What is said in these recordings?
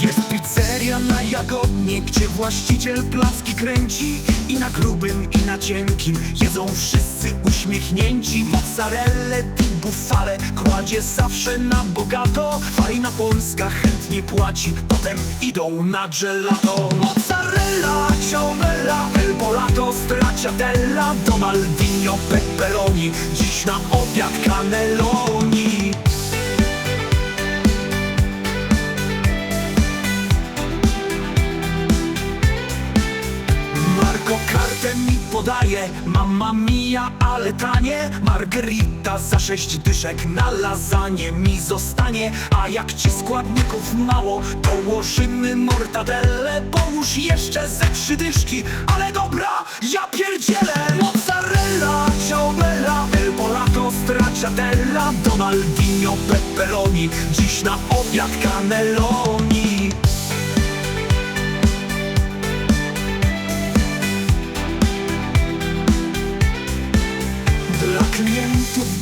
Jest pizzeria na Jagodnie, gdzie właściciel placki kręci I na grubym, i na cienkim. Jedzą wszyscy uśmiechnięci Mozzarellę i bufale. Kładzie zawsze na bogato Fajna Polska chętnie płaci, potem idą na gelato. Mozzarella, ciąbella, el polato, stracciatella. Donaldinho, pepperoni, dziś na obiad cannelloni Kartę mi podaje Mamma mia, ale tanie. Margarita za sześć dyszek Na lasagne mi zostanie. A jak ci składników mało Dołożymy mortadelle Połóż jeszcze ze trzy dyszki Ale dobra, ja pierdzielę. Mozzarella, ciaubella El polato, stracciatella Donaldinho, pepperoni. Dziś na obiad cannelloni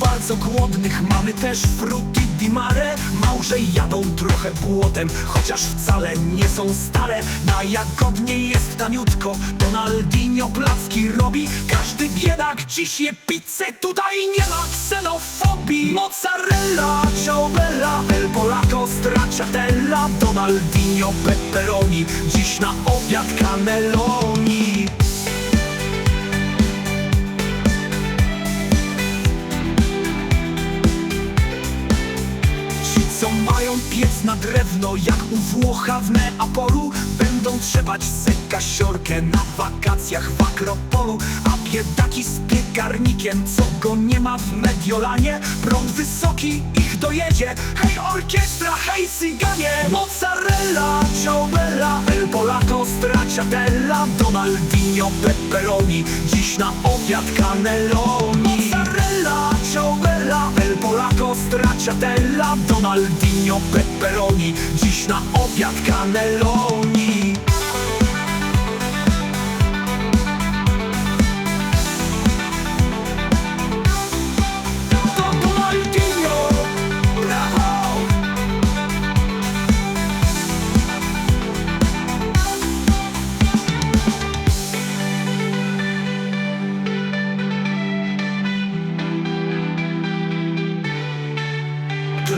bardzo głodnych. Mamy też frutti di mare Małże jadą trochę błotem, chociaż wcale nie są stare. Na jagodnie jest taniutko, Donaldinho placki robi. Każdy biedak dziś je pizzę, tutaj nie ma. Ksenofobii Mozzarella, ciaubella, el polato, stracciatella. Donaldinho, pepperoni, dziś na obiad cannelloni mają piec na drewno, jak u Włocha w Neapolu. Będą trzebać se kasiorkę na wakacjach w Akropolu. A biedaki z piekarnikiem, co go nie ma w Mediolanie. Prąd wysoki ich dojedzie, hej orkiestra, hej cyganie! Mozzarella, ciaubella, el polato, stracciatella Donaldinho, pepperoni, dziś na obiad cannelloni Mozzarella, stracciatella Donaldinho, pepperoni, dziś na obiad cannelloni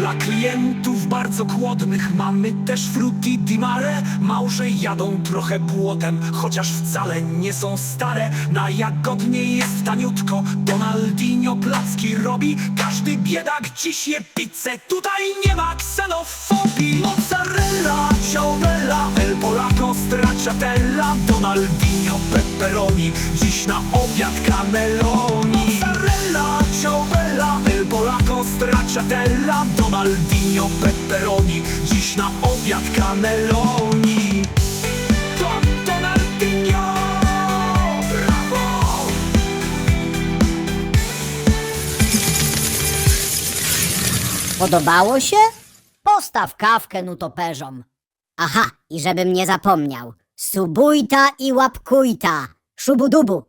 Dla klientów bardzo głodnych mamy też frutti di mare. Małże jadą trochę błotem, chociaż wcale nie są stare. Na jagodnie jest taniutko, Donaldinho placki robi. Każdy biedak dziś je pizzę, tutaj nie ma ksenofobii. Mozzarella, ciaubella, el polato, stracciatella. Donaldinho, pepperoni, dziś na obiad cannelloni stracciatella Donaldinho, pepperoni, dziś na obiad cannelloni Don Donaldinho, brawo! Podobało się? Postaw kawkę nutoperzom. Aha, i żebym nie zapomniał. Subujta i łapkujta. Szubudubu.